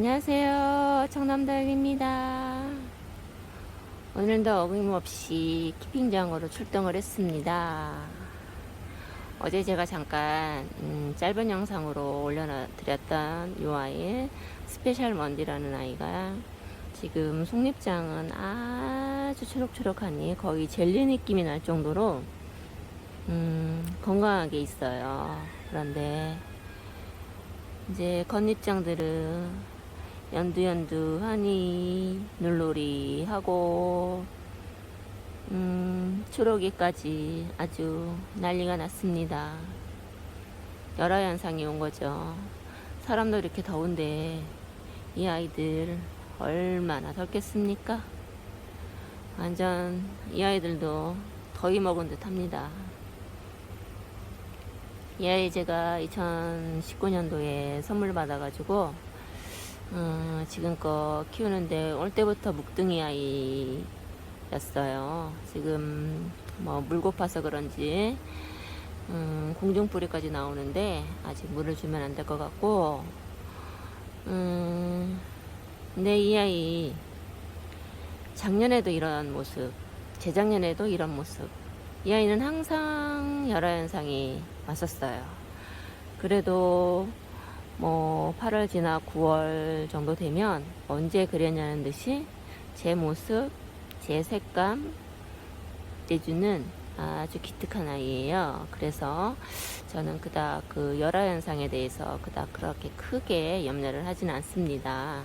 안녕하세요. 청남다육입니다. 오늘도 어김없이 키핑장으로 출동을 했습니다. 어제 제가 잠깐 음, 짧은 영상으로 올려드렸던 이 아이 스페셜 먼디라는 아이가 지금 속립장은 아주 초록초록하니 거의 젤리 느낌이 날 정도로 음, 건강하게 있어요. 그런데 이제 겉잎장들은 연두연두하니 물놀이 하고 음, 초록이까지 아주 난리가 났습니다. 열화 현상이 온 거죠. 사람도 이렇게 더운데 이 아이들 얼마나 덥겠습니까? 완전 이 아이들도 더위 먹은 듯 합니다. 이 아이 제가 2019년도에 선물 받아가지고 어, 지금껏 키우는데 올 때부터 묵둥이 아이였어요. 지금 뭐 물 고파서 그런지 음, 공중뿌리까지 나오는데 아직 물을 주면 안 될 것 같고 음, 근데 이 아이 작년에도 이런 모습 재작년에도 이런 모습 이 아이는 항상 열화 현상이 왔었어요. 그래도 뭐 8월 지나 9월 정도 되면 언제 그랬냐는 듯이 제 모습, 제 색감 내주는 아주 기특한 아이예요. 그래서 저는 그닥 그 열화 현상에 대해서 그닥 그렇게 크게 염려를 하지는 않습니다.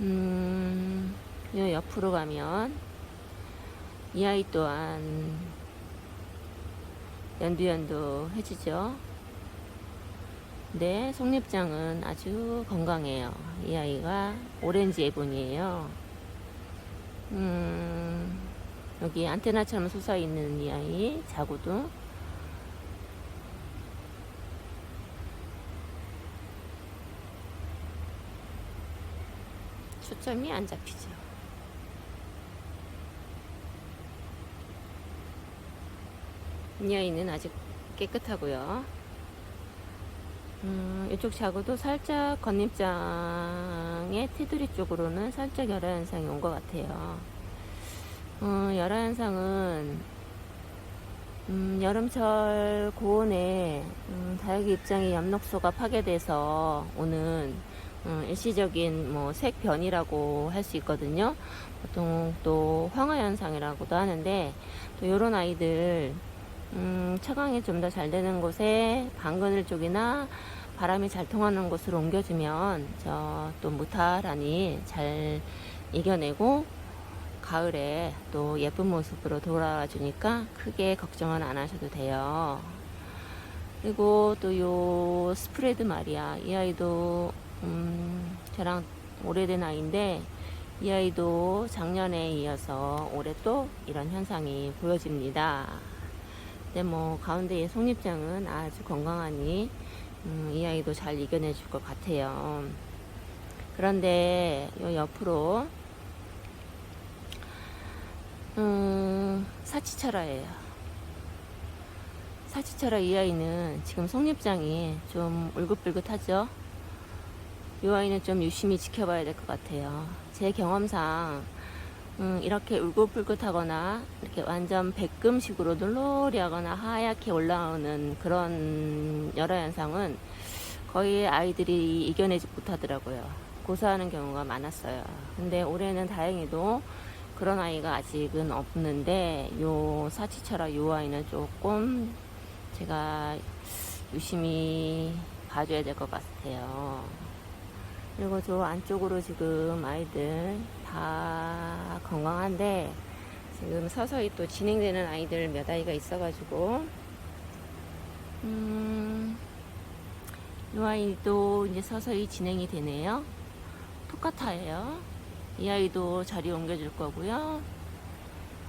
음, 요 옆으로 가면 이 아이 또한 연두연두 해지죠. 네, 속립장은 아주 건강해요. 이 아이가 오렌지 애본이에요. 음, 여기 안테나처럼 솟아 있는 이 아이, 자구도. 초점이 안 잡히죠. 이 아이는 아직 깨끗하고요. 음, 이쪽 자구도 살짝 겉잎장의 테두리 쪽으로는 살짝 열화 현상이 온 것 같아요. 어, 열화 현상은 음, 여름철 고온에 음, 다육이 입장의 엽록소가 파괴돼서 오는 음, 일시적인 뭐 색변이라고 할 수 있거든요. 보통 또 황화 현상이라고도 하는데 또 이런 아이들 음, 차광이 좀 더 잘 되는 곳에 방그늘 쪽이나 바람이 잘 통하는 곳으로 옮겨주면 저 또 무탈하니 잘 이겨내고 가을에 또 예쁜 모습으로 돌아와 주니까 크게 걱정은 안 하셔도 돼요. 그리고 또 요 스프레드 말이야. 이 아이도 음, 저랑 오래된 아이인데 이 아이도 작년에 이어서 올해 또 이런 현상이 보여집니다. 근데 뭐 가운데의 속립장은 아주 건강하니 음, 이 아이도 잘 이겨내 줄 것 같아요. 그런데 요 옆으로 음, 사치철화예요. 사치철화 이 아이는 지금 속립장이 좀 울긋불긋하죠. 이 아이는 좀 유심히 지켜봐야 될 것 같아요. 제 경험상 음, 이렇게 울긋불긋하거나 이렇게 완전 백금식으로 놀놀이하거나 하얗게 올라오는 그런 열화 현상은 거의 아이들이 이겨내지 못하더라고요. 고사하는 경우가 많았어요. 근데 올해는 다행히도 그런 아이가 아직은 없는데 요 사치철화 요 아이는 조금 제가 유심히 봐줘야 될 것 같아요. 그리고 저 안쪽으로 지금 아이들 다 건강한데 지금 서서히 또 진행되는 아이들 몇 아이가 있어가지고 음, 이 아이도 이제 서서히 진행이 되네요. 똑같아요. 이 아이도 자리 옮겨줄 거고요.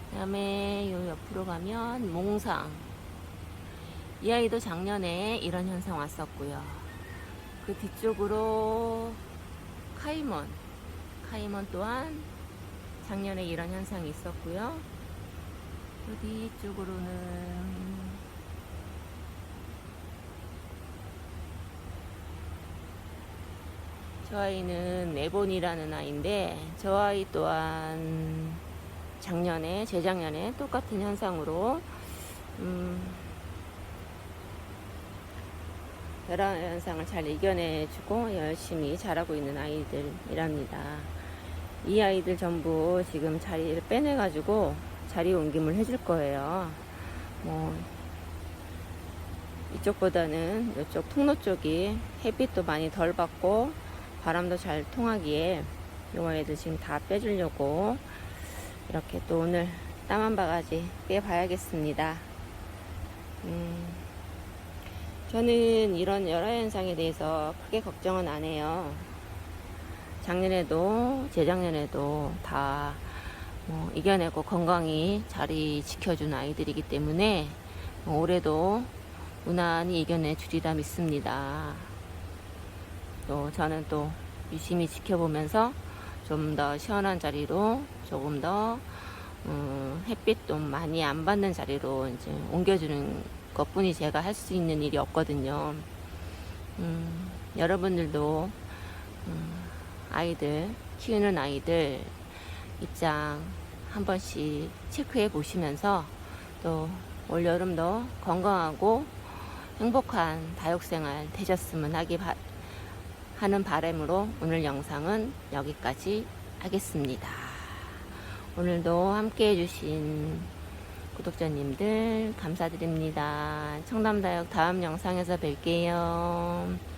그 다음에 요 옆으로 가면 몽상. 이 아이도 작년에 이런 현상 왔었고요. 그 뒤쪽으로 카이먼. 카이먼 또한 작년에 이런 현상이 있었고요. 그 뒤쪽으로는 저 아이는 네본이라는 아이인데 저 아이 또한 작년에 재작년에 똑같은 현상으로 음, 여러 현상을 잘 이겨내주고 열심히 자라고 있는 아이들이랍니다. 이 아이들 전부 지금 자리를 빼내가지고 자리 옮김을 해줄 거예요. 뭐 이쪽보다는 이쪽 통로 쪽이 햇빛도 많이 덜 받고 바람도 잘 통하기에 요 아이들 지금 다 빼주려고 이렇게 또 오늘 땀 한 바가지 빼봐야겠습니다. 음, 저는 이런 열화 현상에 대해서 크게 걱정은 안 해요. 작년에도 재작년에도 다 뭐 이겨내고 건강히 자리 지켜준 아이들이기 때문에 뭐 올해도 무난히 이겨내 주리라 믿습니다. 또 저는 또 유심히 지켜보면서 좀 더 시원한 자리로 조금 더 음, 햇빛도 많이 안 받는 자리로 이제 옮겨주는 것 뿐이 제가 할 수 있는 일이 없거든요. 음, 여러분들도 음, 아이들 키우는 아이들 입장 한 번씩 체크해 보시면서 또 올여름도 건강하고 행복한 다육생활 되셨으면 하기 바, 하는 바람으로 오늘 영상은 여기까지 하겠습니다. 오늘도 함께 해주신 구독자님들 감사드립니다. 청담다육 다음 영상에서 뵐게요.